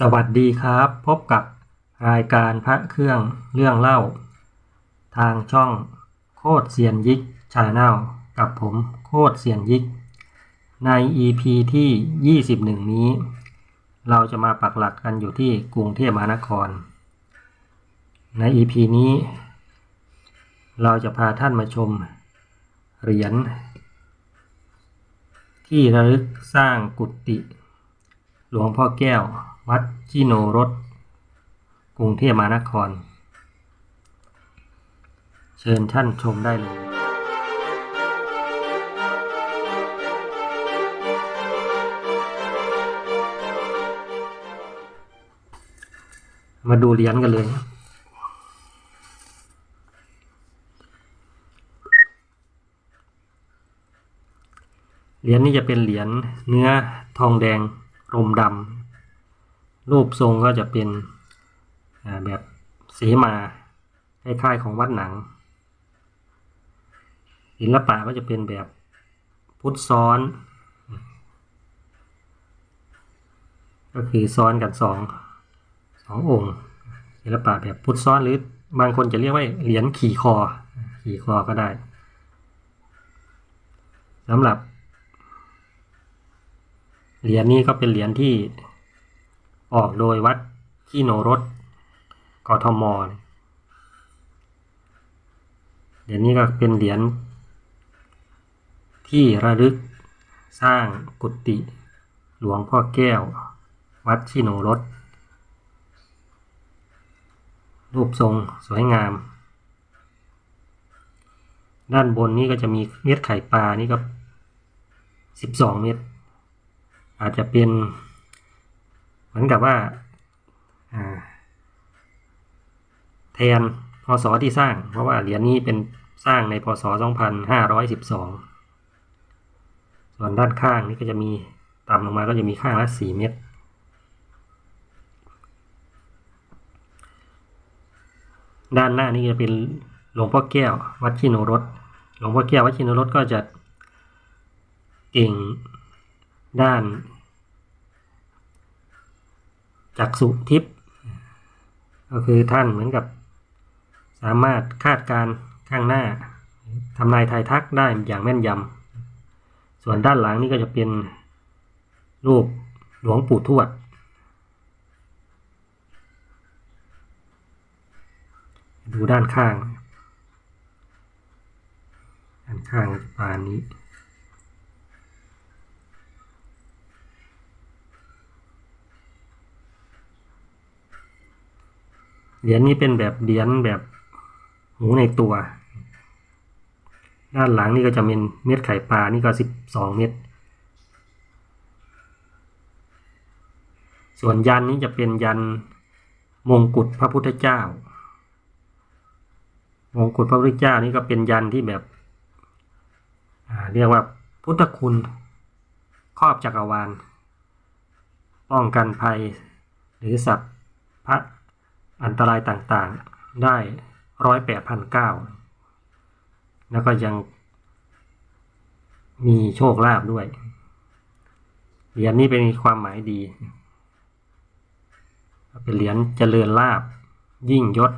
สวัสดีครับ พบกับรายการพระเครื่องเรื่องเล่า ทางช่องโคตรเซียนยิกชาแนลกับผมโคตรเซียนยิก ใน EP ที่ 21 นี้ เราจะมาปักหลักกันอยู่ที่กรุงเทพมหานคร ใน EP นี้ เราจะพาท่านมาชม เหรียญที่ระลึกสร้างกุฏิหลวงพ่อแก้ว วัดชิโนรสกรุงเทพมหานคร เชิญท่านชมได้เลยมาดูเหรียญกันเลย เหรียญนี้จะเป็นเหรียญเนื้อทองแดงรมดำ รูปทรงก็จะเป็นแบบเสมาคล้ายๆของวัดหนังศิลปะก็จะเป็นแบบพุทธซ้อน ก็คือซ้อนกันสองสององค์ศิลปะแบบพุทธซ้อนหรือบางคนจะเรียกว่าเหรียญขี่คอ ขี่คอก็ได้สำหรับเหรียญนี้ก็เป็นเหรียญที่ ออกโดยวัดที่โนรสกทมเหรียญนี้ก็เป็นเหรียญที่ระลึกสร้างกุฏิหลวงพ่อแก้ว วัดชิโนรส รูปทรงสวยงาม ด้านบนนี้ก็จะมีเม็ดไข่ปลานี่ก็สิบสองเม็ดอาจจะเป็น มือนกับว่าแทนพศที่สร้าง เพราะว่าเหรียญนี้เป็นสร้างในพศ 2512 ส่วนด้านข้างนี่ก็จะมีต่ำลงมาก็จะมีข้างละ4เม็ดด้านหน้านี่จะเป็นหลวงพ่อแก้ววัดชิโนรสหลวงพ่อแก้ววัดชิโนรสก็จะเก่งด้าน จักษุทิพย์ก็คือท่านเหมือนกับ สามารถคาดการข้างหน้าทำนายทายทักได้อย่างแม่นยำส่วนด้านหลังนี่ก็จะเป็นรูปหลวงปู่ทวด ดูด้านข้าง ด้านข้างจะประมาณนี้ เหรียญนี้เป็นแบบเหรียญแบบหูในตัว ด้านหลังนี่ก็จะเป็นเม็ดไข่ปลา นี่ก็สิบสองเม็ด ส่วนยันนี้จะเป็นยันมงกุฎพระพุทธเจ้า มงกุฎพระพุทธเจ้านี่ก็เป็นยันที่แบบเรียกว่าพุทธคุณครอบจักรวาล ป้องกันภัย หรือสัพพะ อันตรายต่างๆได้ร้อยแปดพันเก้าแล้วก็ยังมีโชคลาภด้วย เหรียญนี้เป็นความหมายดี เป็นเหรียญเจริญลาบ ยิ่งยศ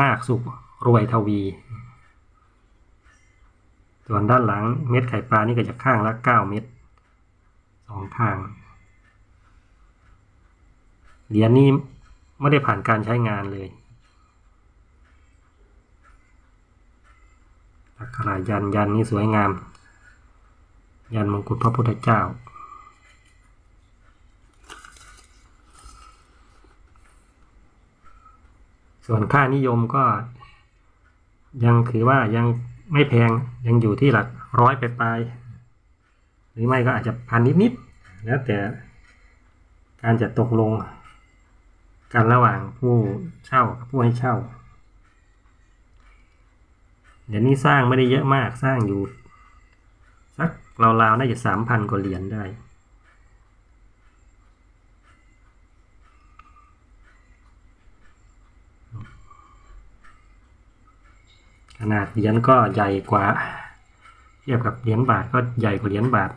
มากสุข รวยทวี ส่วนด้านหลังเม็ดไข่ปลานี่ก็จะข้างละเก้าเม็ดสองข้าง เหรียญนี้ ไม่ได้ผ่านการใช้งานเลยอักขระยันยันนี่สวยงาม ยันมงกุฎพระพุทธเจ้า ส่วนค่านิยมก็ยังถือว่ายังไม่แพงยังอยู่ที่หลักร้อยไปปลายหรือไม่ก็อาจจะพันนิดๆแล้วแต่การจะตกลง กันระหว่างผู้เช่ากับผู้ให้เช่า เดี๋ยวนี้สร้างไม่ได้เยอะมากสร้างอยู่ สักราวๆน่าจะสามพันกว่าเหรียญได้ ขนาดเหรียญก็ใหญ่กว่า เทียบกับเหรียญบาทก็ใหญ่กว่าเหรียญบาท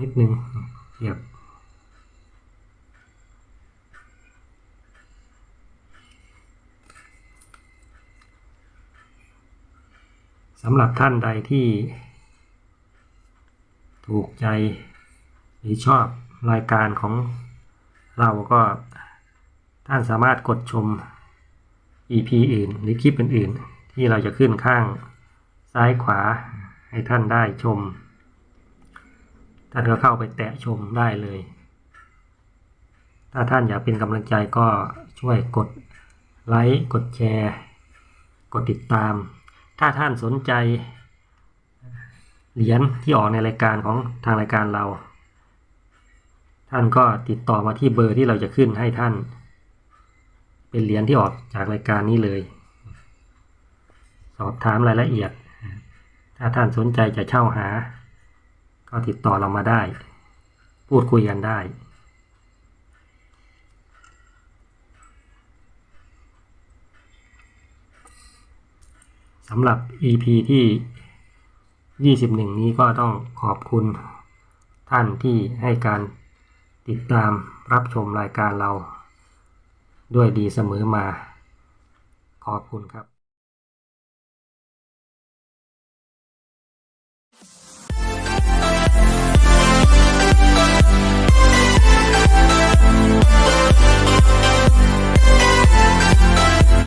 นิดนึงเทียบ สำหรับท่านใดที่ ถูกใจหรือชอบรายการของเราก็ท่านสามารถกดชม EP อื่น หรือคลิปอื่นๆ ที่เราจะขึ้นข้างซ้ายขวาให้ท่านได้ชม ท่านก็เข้าไปแตะชมได้เลย ถ้าท่านอยากเป็นกำลังใจก็ช่วยกดไลค์ กดแชร์ กดติดตาม ถ้าท่านสนใจ เหรียญที่ออกในรายการของทางรายการเรา ท่านก็ติดต่อมาที่เบอร์ที่เราจะขึ้นให้ท่าน เป็นเหรียญที่ออกจากรายการนี้เลย สอบถามรายละเอียด ถ้าท่านสนใจจะเช่าหา ก็ติดต่อเรามาได้ พูดคุยกันได้ สำหรับ EP ที่ 21 นี้ก็ต้องขอบคุณท่านที่ให้การติดตามรับชมรายการเรา ด้วยดีเสมอมา ขอบคุณครับ